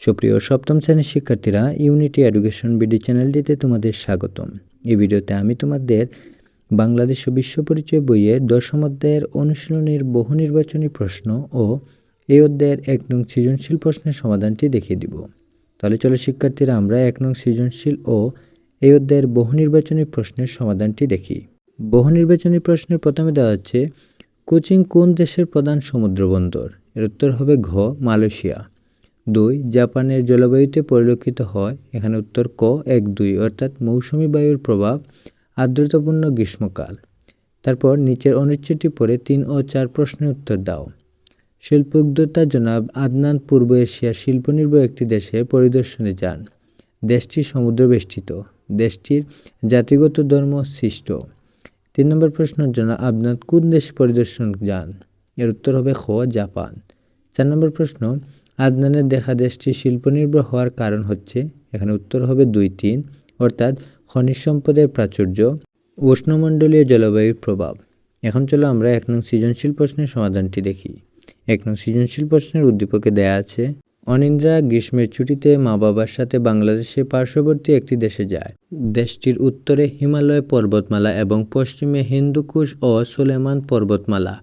সুপ্রিয় সপ্তম শ্রেণির শিক্ষার্থীরা ইউনিটি এডুকেশন বিডি চ্যানেলটিতে তোমাদের স্বাগতম। এই ভিডিওতে আমি তোমাদের বাংলাদেশ ও বিশ্ব পরিচয় বইয়ের দশম অধ্যায়ের অনুশীলনীর বহু নির্বাচনী প্রশ্ন ও এই অধ্যায়ের এক নং সৃজনশীল প্রশ্নের সমাধানটি দেখিয়ে দিব। তাহলে চলো শিক্ষার্থীরা, আমরা এক নং সৃজনশীল ও এই অধ্যায়ের বহু নির্বাচনী প্রশ্নের সমাধানটি দেখি। বহু নির্বাচনী প্রশ্নের প্রথমে দেওয়া হচ্ছে, কোচিং কোন দেশের প্রধান সমুদ্র বন্দর? এর উত্তর হবে ঘ, মালয়েশিয়া। দুই, জাপানের জলবায়ুতে পরিলক্ষিত হয়। এখানে উত্তর ক, এক, দুই, অর্থাৎ মৌসুমি বায়ুর প্রভাব, আর্দ্রতাপূর্ণ গ্রীষ্মকাল। তারপর নিচের অনুচ্ছেদটি পড়ে তিন ও চার প্রশ্নের উত্তর দাও। শিল্প উদ্যোক্তা জনাব আদনান পূর্ব এশিয়ার শিল্পনির্ভর একটি দেশে পরিদর্শনে যান। দেশটি সমুদ্রবেষ্টিত। দেশটির জাতিগত ধর্ম সৃষ্ট। তিন নম্বর প্রশ্নের জন্য আদনান কোন দেশ পরিদর্শন যান? এর উত্তর হবে খ, জাপান। চার নম্বর প্রশ্ন আদনানের দেখা দেশটি শিল্পনির্ভর হওয়ার কারণ হচ্ছে, এখানে উত্তর হবে দুই তিন অর্থাৎ খনিজ সম্পদের প্রাচুর্য উষ্ণমণ্ডলীয় জলবায়ুর প্রভাব। এখন চলো আমরা এক নং সৃজনশীল প্রশ্নের সমাধানটি দেখি। এক নং সৃজনশীল প্রশ্নের উদ্দীপকে দেয়া আছে, অনিন্দ্রা গ্রীষ্মের ছুটিতে মা বাবার সাথে বাংলাদেশের পার্শ্ববর্তী একটি দেশে যায়। দেশটির উত্তরে হিমালয় পর্বতমালা এবং পশ্চিমে হিন্দুকুশ ও সুলেমান পর্বতমালা।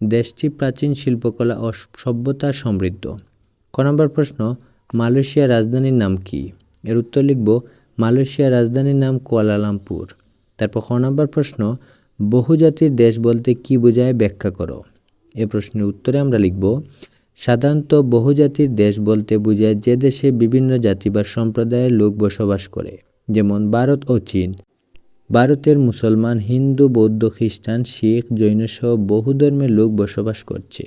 দেশটি প্রাচীন শিল্পকলা ও সভ্যতা সমৃদ্ধ। ক নম্বর প্রশ্ন, মালয়েশিয়ার রাজধানীর নাম কি? এর উত্তর লিখব, মালয়েশিয়ার রাজধানীর নাম কুয়ালালামপুর। তারপর খ নম্বর প্রশ্ন, বহুজাতির দেশ বলতে কি বোঝায় ব্যাখ্যা করো? এ প্রশ্নের উত্তরে আমরা লিখব, সাধারণত বহুজাতির দেশ বলতে বোঝায় যে দেশে বিভিন্ন জাতি বা সম্প্রদায়ের লোক বসবাস করে, যেমন ভারত ও চীন। ভারতের মুসলমান, হিন্দু, বৌদ্ধ, খ্রিস্টান, শিখ, জৈনসহ বহু ধর্মের লোক বসবাস করছে।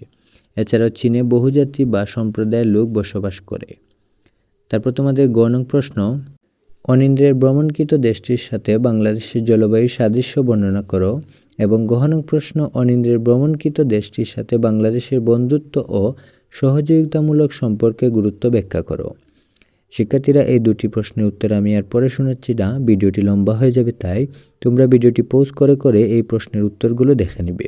এছাড়াও চীনে বহুজাতি বা সম্প্রদায়ের লোক বসবাস করে। তারপর তোমাদের গণং প্রশ্ন, অনিন্দ্রের ভ্রমণকৃত দেশটির সাথে বাংলাদেশের জলবায়ুর সাদৃশ্য বর্ণনা করো এবং গহনং প্রশ্ন, অনিন্দ্রের ভ্রমণকৃত দেশটির সাথে বাংলাদেশের বন্ধুত্ব ও সহযোগিতামূলক সম্পর্কে গুরুত্ব ব্যাখ্যা করো। শিক্ষার্থীরা এই দুটি প্রশ্নের উত্তর আমি আর পরে শোনাচ্ছি না, ভিডিওটি লম্বা হয়ে যাবে তাই তোমরা ভিডিওটি পোজ করে করে এই প্রশ্নের উত্তরগুলো দেখে নিবে।